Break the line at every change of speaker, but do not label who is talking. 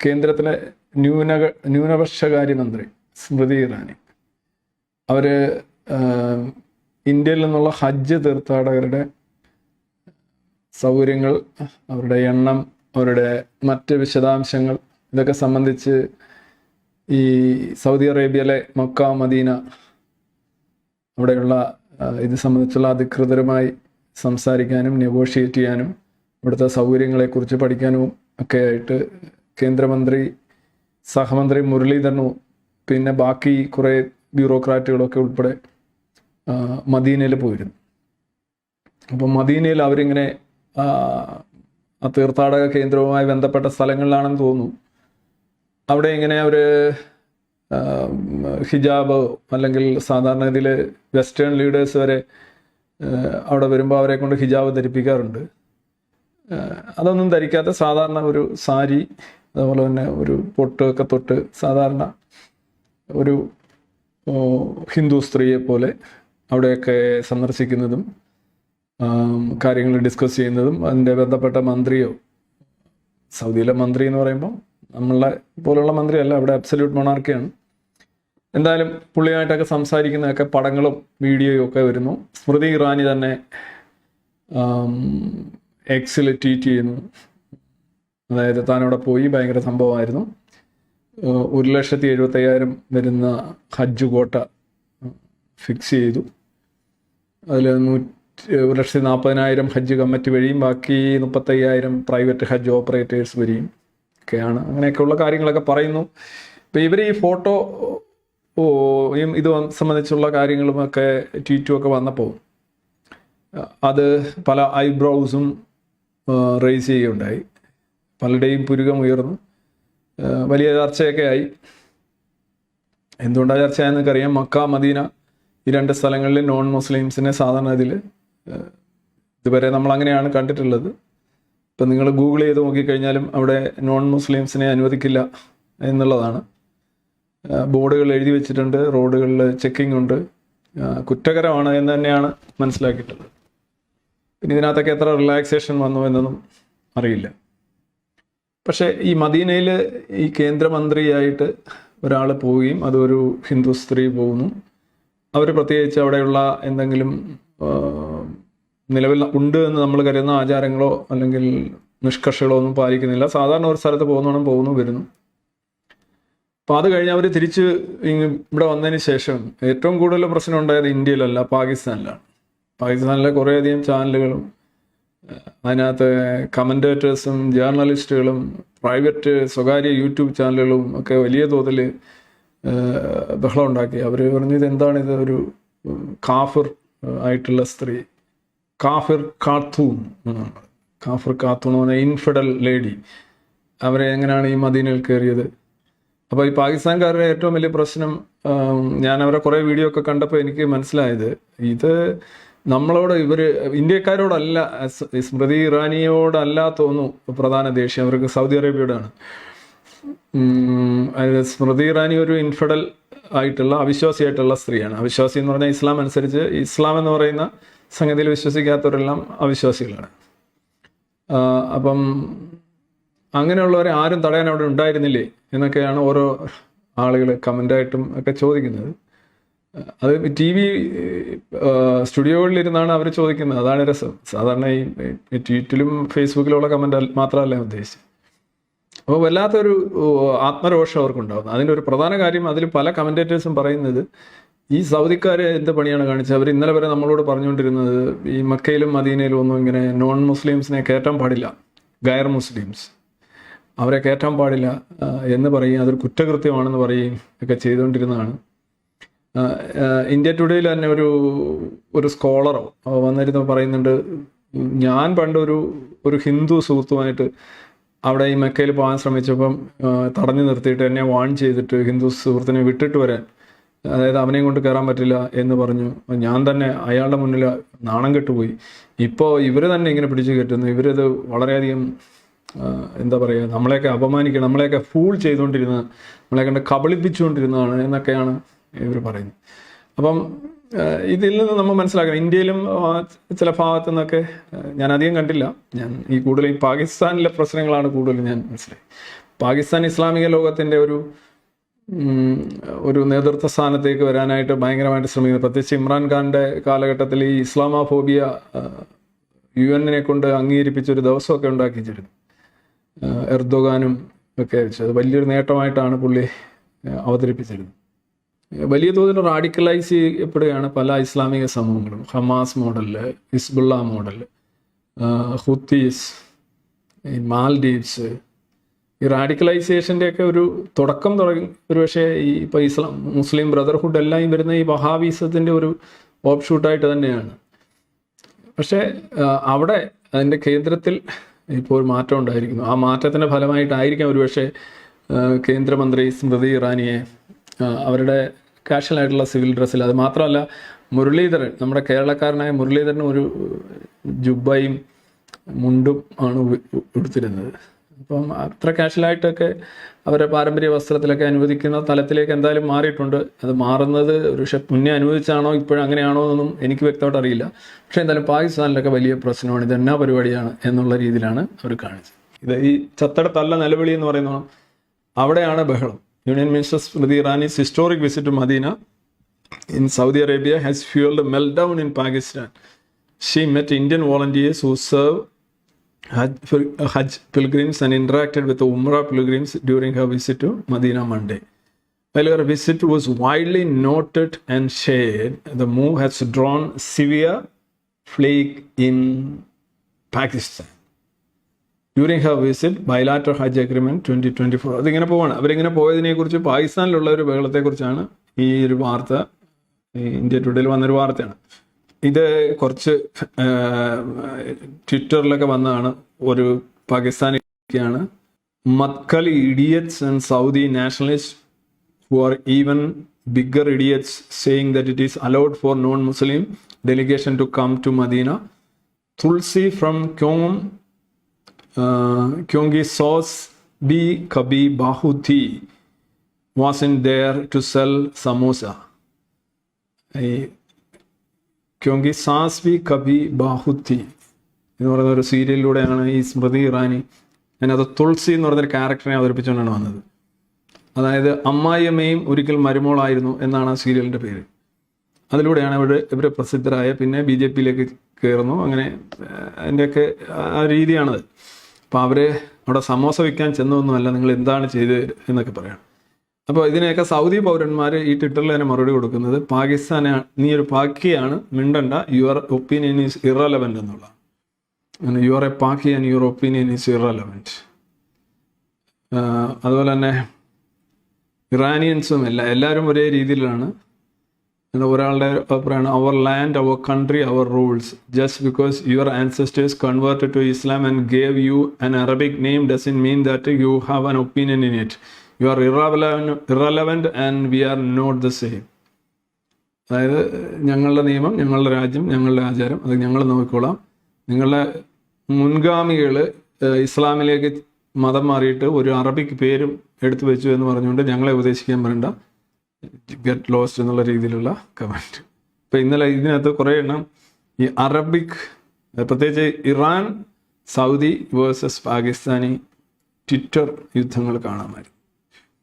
കേന്ദ്രത്തിലെ ന്യൂനക ന്യൂനപക്ഷകാര്യമന്ത്രി സ്മൃതി ഇറാനി. അവർ ഇന്ത്യയിൽ നിന്നുള്ള ഹജ്ജ് തീർത്ഥാടകരുടെ സൗകര്യങ്ങൾ അവരുടെ എണ്ണം അവരുടെ മറ്റ് വിശദാംശങ്ങൾ ഇതൊക്കെ സംബന്ധിച്ച് ഈ സൗദി അറേബ്യയിലെ മക്ക മദീന അവിടെയുള്ള ഇത് സംബന്ധിച്ചുള്ള അധികൃതരുമായി സംസാരിക്കാനും നെഗോഷിയേറ്റ് ചെയ്യാനും ഇവിടുത്തെ സൗകര്യങ്ങളെക്കുറിച്ച് പഠിക്കാനും ഒക്കെ ആയിട്ട് കേന്ദ്രമന്ത്രി സഹമന്ത്രി മുരളീധരനും പിന്നെ ബാക്കി കുറേ ബ്യൂറോക്രാറ്റുകളൊക്കെ ഉൾപ്പെടെ മദീനയിൽ പോയിരുന്നു. അപ്പം മദീനയിൽ അവരിങ്ങനെ തീർത്ഥാടക കേന്ദ്രവുമായി ബന്ധപ്പെട്ട സ്ഥലങ്ങളിലാണെന്ന് തോന്നുന്നു. അവിടെ ഇങ്ങനെ അവർ ഹിജാബ് അല്ലെങ്കിൽ സാധാരണ ഇതിൽ വെസ്റ്റേൺ ലീഡേഴ്സ് വരെ അവിടെ വരുമ്പോൾ അവരെ കൊണ്ട് ഹിജാബ് ധരിപ്പിക്കാറുണ്ട്. അതൊന്നും ധരിക്കാത്ത സാധാരണ ഒരു സാരി അതുപോലെ തന്നെ ഒരു പൊട്ട് ഒക്കെ തൊട്ട് സാധാരണ ഒരു ഹിന്ദു സ്ത്രീയെ പോലെ അവിടെയൊക്കെ സന്ദർശിക്കുന്നതും കാര്യങ്ങൾ ഡിസ്കസ് ചെയ്യുന്നതും അതിന്റെ ബന്ധപ്പെട്ട മന്ത്രിയോ സൗദിയിലെ മന്ത്രി എന്ന് പറയുമ്പോൾ നമ്മളെ പോലുള്ള മന്ത്രിയല്ല അവിടെ അബ്സല്യൂട്ട് മൊണാർക്കിയാണ് എന്തായാലും പുള്ളിയായിട്ടൊക്കെ സംസാരിക്കുന്നതൊക്കെ പടങ്ങളും വീഡിയോയും ഒക്കെ വരുന്നു. സ്മൃതി ഇറാനി തന്നെ എക്സിൽ ട്വീറ്റ് ചെയ്യുന്നു. അതായത് താൻ അവിടെ പോയി ഭയങ്കര സംഭവമായിരുന്നു. ഒരു ലക്ഷത്തി എഴുപത്തയ്യായിരം വരുന്ന ഹജ്ജ് കോട്ട ഫിക്സ് ചെയ്തു. അതിൽ നൂറ്റി ഒരു ലക്ഷത്തി നാൽപ്പതിനായിരം ഹജ്ജ് കമ്മിറ്റി വഴിയും ബാക്കി മുപ്പത്തയ്യായിരം പ്രൈവറ്റ് ഹജ്ജ് ഓപ്പറേറ്റേഴ്സ് വഴിയും ഒക്കെയാണ്. അങ്ങനെയൊക്കെയുള്ള കാര്യങ്ങളൊക്കെ പറയുന്നു. ഇപ്പം ഇവർ ഈ ഫോട്ടോ ഓ ഇത് സംബന്ധിച്ചുള്ള കാര്യങ്ങളുമൊക്കെ ട്വീറ്റും ഒക്കെ വന്നപ്പോൾ അത് പല ഐബ്രോസും റേസ് ചെയ്യുകയുണ്ടായി. പലരുടെയും പുരുകം ഉയർന്നു. വലിയ ചർച്ചയൊക്കെ ആയി. എന്തുകൊണ്ടാണ് ചർച്ചയായെന്നൊക്കെ അറിയാം മക്ക മദീന ഈ രണ്ട് സ്ഥലങ്ങളിൽ നോൺ മുസ്ലിംസിനെ സാധാരണ ഇതിൽ ഇതുവരെ നമ്മൾ അങ്ങനെയാണ് കണ്ടിട്ടുള്ളത്. ഇപ്പം നിങ്ങൾ ഗൂഗിൾ ചെയ്ത് നോക്കിക്കഴിഞ്ഞാലും അവിടെ നോൺ മുസ്ലിംസിനെ അനുവദിക്കില്ല എന്നുള്ളതാണ്. ബോർഡുകൾ എഴുതി വെച്ചിട്ടുണ്ട് റോഡുകളിൽ ചെക്കിംഗ് ഉണ്ട്. കുറ്റകരമാണ് എന്ന് തന്നെയാണ് മനസ്സിലാക്കിയിട്ടുള്ളത്. പിന്നെ ഇതിനകത്തൊക്കെ എത്ര റിലാക്സേഷൻ വന്നു എന്നൊന്നും അറിയില്ല. പക്ഷേ ഈ മദീനയിൽ ഈ കേന്ദ്രമന്ത്രിയായിട്ട് ഒരാൾ പോവുകയും അതൊരു ഹിന്ദു സ്ത്രീ പോകുന്നു. അവർ പ്രത്യേകിച്ച് അവിടെയുള്ള എന്തെങ്കിലും നിലവിൽ ഉണ്ട് എന്ന് നമ്മൾ കരുതുന്ന ആചാരങ്ങളോ അല്ലെങ്കിൽ നിഷ്കർഷകളോ ഒന്നും പാലിക്കുന്നില്ല. സാധാരണ ഒരു സ്ഥലത്ത് പോകുന്നോണം പോകുന്നു വരുന്നു. അപ്പോൾ അത് കഴിഞ്ഞ് അവർ തിരിച്ച് ഇവിടെ വന്നതിന് ശേഷം ഏറ്റവും കൂടുതൽ പ്രശ്നം ഉണ്ടായത് ഇന്ത്യയിലല്ല പാകിസ്ഥാനിലാണ്. പാകിസ്ഥാനിലെ കുറേയധികം ചാനലുകളും അതിനകത്ത് കമന്റേറ്റേഴ്സും ജേർണലിസ്റ്റുകളും പ്രൈവറ്റ് സ്വകാര്യ യൂട്യൂബ് ചാനലുകളും ഒക്കെ വലിയ തോതിൽ ബഹളം ഉണ്ടാക്കി. അവർ പറഞ്ഞു ഇത് എന്താണ് ഇത് ഒരു കാഫിർ ആയിട്ടുള്ള സ്ത്രീ. കാഫിർ എന്നാണ്. കാഫിർ കാത്തൂൺ എന്ന് ഇൻഫിഡൽ ലേഡി. അവരെ എങ്ങനെയാണ് ഈ മദീനയിൽ കയറിയത്? അപ്പോൾ ഈ പാകിസ്ഥാൻകാരുടെ ഏറ്റവും വലിയ പ്രശ്നം ഞാൻ അവരെ കുറേ വീഡിയോ ഒക്കെ കണ്ടപ്പോൾ എനിക്ക് മനസ്സിലായത് ഇത് നമ്മളോട് ഇവർ ഇന്ത്യക്കാരോടല്ല സ്മൃതി ഇറാനിയോടല്ല തോന്നുന്നു പ്രധാന ദേഷ്യം. അവർക്ക് സൗദി അറേബ്യയോടാണ്. സ്മൃതി ഇറാനി ഒരു ഇൻഫിഡൽ ആയിട്ടുള്ള അവിശ്വാസിയായിട്ടുള്ള സ്ത്രീയാണ്. അവിശ്വാസി എന്ന് പറഞ്ഞാൽ ഇസ്ലാം അനുസരിച്ച് ഇസ്ലാം എന്ന് പറയുന്ന സംഗതിയിൽ വിശ്വസിക്കാത്തവരെല്ലാം അവിശ്വാസികളാണ്. അപ്പം അങ്ങനെയുള്ളവരെ ആരും തടയാൻ അവിടെ ഉണ്ടായിരുന്നില്ലേ എന്നൊക്കെയാണ് ഓരോ ആളുകൾ കമന്റായിട്ടും ഒക്കെ ചോദിക്കുന്നത്. അത് ടി വി സ്റ്റുഡിയോകളിലിരുന്നാണ് അവർ ചോദിക്കുന്നത്. അതാണ് രസം. സാധാരണ ഈ ട്വീറ്റിലും ഫേസ്ബുക്കിലുള്ള കമന്റ് മാത്രമല്ല ഉദ്ദേശിച്ചത്. അപ്പോൾ വല്ലാത്തൊരു ആത്മരോഷം അവർക്കുണ്ടാകുന്നു അതിന്റെ ഒരു പ്രധാന കാര്യം അതിൽ പല കമന്റേറ്റേഴ്സും പറയുന്നത് ഈ സൗദിക്കാരെ എന്ത് പണിയാണ് കാണിച്ചത്? അവർ ഇന്നലെ വരെ നമ്മളോട് പറഞ്ഞുകൊണ്ടിരുന്നത് ഈ മക്കയിലും മദീനയിലും ഒന്നും ഇങ്ങനെ നോൺ മുസ്ലിംസിനെ കയറ്റാൻ പാടില്ല. ഗയർ മുസ്ലിംസ്. അവരെ കയറ്റാൻ പാടില്ല എന്ന് പറയും അതൊരു കുറ്റകൃത്യമാണെന്ന് പറയുകയും ഒക്കെ ചെയ്തുകൊണ്ടിരുന്നതാണ്. ഇന്ത്യ ടുഡേയിൽ തന്നെ ഒരു ഒരു സ്കോളറോ വന്നിരുന്നു പറയുന്നുണ്ട് ഞാൻ പണ്ടൊരു ഒരു ഹിന്ദു സുഹൃത്തുമായിട്ട് അവിടെ ഈ മെക്കയിൽ പോകാൻ ശ്രമിച്ചപ്പം തടഞ്ഞു നിർത്തിയിട്ട് എന്നെ വാൺ ചെയ്തിട്ട് ഹിന്ദു സുഹൃത്തിനെ വിട്ടിട്ട് വരാൻ അതായത് അവനെയും കൊണ്ട് കയറാൻ പറ്റില്ല എന്ന് പറഞ്ഞു. ഞാൻ തന്നെ അയാളുടെ മുന്നിൽ നാണം കെട്ടുപോയി. ഇപ്പോൾ ഇവർ തന്നെ ഇങ്ങനെ പിടിച്ചു കെട്ടുന്നു ഇവരത് വളരെയധികം എന്താ പറയുക നമ്മളെയൊക്കെ അപമാനിക്കുക നമ്മളെയൊക്കെ ഫൂൾ ചെയ്തുകൊണ്ടിരുന്നത് നമ്മളെ കണ്ട് കബളിപ്പിച്ചുകൊണ്ടിരുന്നതാണ് എന്നൊക്കെയാണ് ഇവർ പറയുന്നത് അപ്പം ഇതിൽ നിന്ന് നമ്മൾ മനസ്സിലാക്കണം. ഇന്ത്യയിലും ചില ഭാഗത്തു നിന്നൊക്കെ ഞാൻ അധികം കണ്ടില്ല. ഞാൻ ഈ കൂടുതൽ ഈ പാകിസ്ഥാനിലെ പ്രശ്നങ്ങളാണ് കൂടുതൽ ഞാൻ മനസ്സിലായി. പാകിസ്ഥാൻ ഇസ്ലാമിക ലോകത്തിന്റെ ഒരു ഒരു നേതൃത്വ സ്ഥാനത്തേക്ക് വരാനായിട്ട് ഭയങ്കരമായിട്ട് ശ്രമിക്കുന്നത് പ്രത്യേകിച്ച് ഇമ്രാൻഖാന്റെ കാലഘട്ടത്തിൽ ഈ ഇസ്ലാമോഫോബിയ യു എന്നിനെ കൊണ്ട് അംഗീകരിപ്പിച്ച ഒരു ദിവസമൊക്കെ ഉണ്ടാക്കിച്ചിരുന്നു എർദോഗാനും ഒക്കെ വെച്ച്. അത് വലിയൊരു നേട്ടമായിട്ടാണ് പുള്ളി അവതരിപ്പിച്ചിരുന്നത്. വലിയ തോതിൽ റാഡിക്കലൈസ് ചെയ്യപ്പെടുകയാണ് പല ഇസ്ലാമിക സമൂഹങ്ങളും. Hamas model Hezbollah model Houthis Maldives. ഈ റാഡിക്കലൈസേഷന്റെ ഒക്കെ ഒരു തുടക്കം തുടങ്ങി ഒരു പക്ഷേ ഈ ഇപ്പോൾ ഇസ്ലാം മുസ്ലിം ബ്രദർഹുഡ് എല്ലാം ഈ വരുന്ന ഈ വഹാബീസത്തിന്റെ ഒരു ഓഫ് ഷൂട്ടായിട്ട് തന്നെയാണ്. പക്ഷേ അവിടെ അതിന്റെ കേന്ദ്രത്തിൽ ഇപ്പോൾ ഒരു മാറ്റം ഉണ്ടായിരിക്കുന്നു. ആ മാറ്റത്തിന്റെ ഫലമായിട്ടായിരിക്കാം ഒരുപക്ഷെ കേന്ദ്രമന്ത്രി സ്മൃതി ഇറാനിയെ അവരുടെ കാഷ്വൽ ആയിട്ടുള്ള സിവിൽ ഡ്രസ്സിൽ. അത് മാത്രമല്ല മുരളീധരൻ നമ്മുടെ കേരളക്കാരനായ മുരളീധരൻ ഒരു ജുബയും മുണ്ടും ആണ് ഉടുത്തിരുന്നത്. അപ്പം അത്ര കാഷ്വലായിട്ടൊക്കെ അവരുടെ പാരമ്പര്യ വസ്ത്രത്തിലൊക്കെ അനുവദിക്കുന്ന തലത്തിലേക്ക് എന്തായാലും മാറിയിട്ടുണ്ട്. അത് മാറുന്നത് ഒരു പക്ഷെ മുന്നേ അനുവദിച്ചാണോ ഇപ്പോഴും അങ്ങനെയാണോ എന്നൊന്നും എനിക്ക് വ്യക്തമായിട്ട് അറിയില്ല. പക്ഷേ എന്തായാലും പാകിസ്ഥാനിലൊക്കെ വലിയ പ്രശ്നമാണ്. ഇത് എന്നാ പരിപാടിയാണ് എന്നുള്ള രീതിയിലാണ് അവർ കാണിച്ചത്. ഇത് ഈ ചത്തടത്തല്ല നിലവിളി എന്ന് പറയുന്ന അവിടെയാണ് ബഹളം. Union Minister Smriti Irani's historic visit to Medina in Saudi Arabia has fueled a meltdown in Pakistan. She met Indian volunteers who serve Hajj uh, pilgrims and interacted with the Umrah pilgrims during her visit to Medina Monday. While her visit was widely noted and shared, the move has drawn severe flake in Pakistan. During her visit bilateral Hajj agreement twenty twenty four അതിങ്ങനെ പോവാണ്. അവരിങ്ങനെ പോയതിനെ കുറിച്ച് പാകിസ്ഥാനിലുള്ള ഒരു ബഹളത്തെക്കുറിച്ചാണ് ഈ ഒരു വാർത്ത. India ടുഡേയിൽ വന്നൊരു വാർത്തയാണ്. ഇത് കുറച്ച് ട്വിറ്ററിലൊക്കെ വന്നതാണ്. ഒരു പാകിസ്ഥാനിക്കാണ് മത്കൽ idiots and Saudi nationalist who are even bigger idiots saying that it is allowed for non Muslim delegation to come to Medina Tulsi from uh, Kyongi sauce B Kabi Bahuti wasn't there to sell samosa. Kyunki Saas Bhi Kabhi ബാഹുത്തി എന്ന് പറയുന്ന ഒരു സീരിയലിലൂടെയാണ് ഈ സ്മൃതി ഇറാനി അതിനകത്ത് തുളസി എന്ന് പറയുന്നൊരു ക്യാരക്ടറിനെ അവതരിപ്പിച്ചുകൊണ്ടാണ് വന്നത്. അതായത് അമ്മായിയമ്മയും ഒരിക്കൽ മരുമോളായിരുന്നു എന്നാണ് ആ സീരിയലിന്റെ പേര്. അതിലൂടെയാണ് ഇവർ ഇവർ പ്രസിദ്ധരായ പിന്നെ ബി ജെ പിയിലേക്ക് കയറുന്നു. അങ്ങനെ അതിന്റെയൊക്കെ ആ രീതിയാണത്. അപ്പോൾ അവർ അവിടെ സമോസ വിൽക്കാൻ ചെന്നൊന്നുമല്ല നിങ്ങൾ എന്താണ് ചെയ്ത് എന്നൊക്കെ പറയണം. അപ്പോൾ ഇതിനെയൊക്കെ സൗദി പൗരന്മാർ ഈ ട്വിറ്ററിൽ തന്നെ മറുപടി കൊടുക്കുന്നത് പാകിസ്ഥാനെ നീ ഒരു പാക്കിയാണ് മിണ്ടണ്ട യുവർ ഒപ്പീനിയൻ ഈസ് ഇറലവന്റ് എന്നുള്ളതാണ്. Are a Paki and your opinion is irrelevant അതുപോലെ തന്നെ ഇറാനിയൻസും എല്ലാ എല്ലാവരും ഒരേ രീതിയിലാണ് എന്ന് ഒരാളുടെ അഭിപ്രായമാണ് our land our country our rules just because your ancestors convert to Islam and gave you an Arabic name doesn't mean that you have an opinion in it you are irrelevant and we are not the same അതായത് ഞങ്ങളുടെ നിയമം ഞങ്ങളുടെ രാജ്യം ഞങ്ങളുടെ ആചാരം അത് ഞങ്ങൾ നോക്കിക്കോളാം. നിങ്ങളുടെ മുൻഗാമികൾ ഇസ്ലാമിലേക്ക് മതം മാറിയിട്ട് ഒരു അറബിക് പേരും എടുത്തു വെച്ചു എന്ന് പറഞ്ഞുകൊണ്ട് ഞങ്ങളെ ഉപദേശിക്കാൻ പറയണ്ട ഗെറ്റ് ലോസ്റ്റ് എന്നുള്ള രീതിയിലുള്ള കമന്റ് ഇപ്പം ഇന്നലെ ഇതിനകത്ത് കുറേ എണ്ണം ഈ അറബിക് പ്രത്യേകിച്ച് Iran Saudi versus Pakistani Twitter യുദ്ധങ്ങൾ കാണാമായിരുന്നു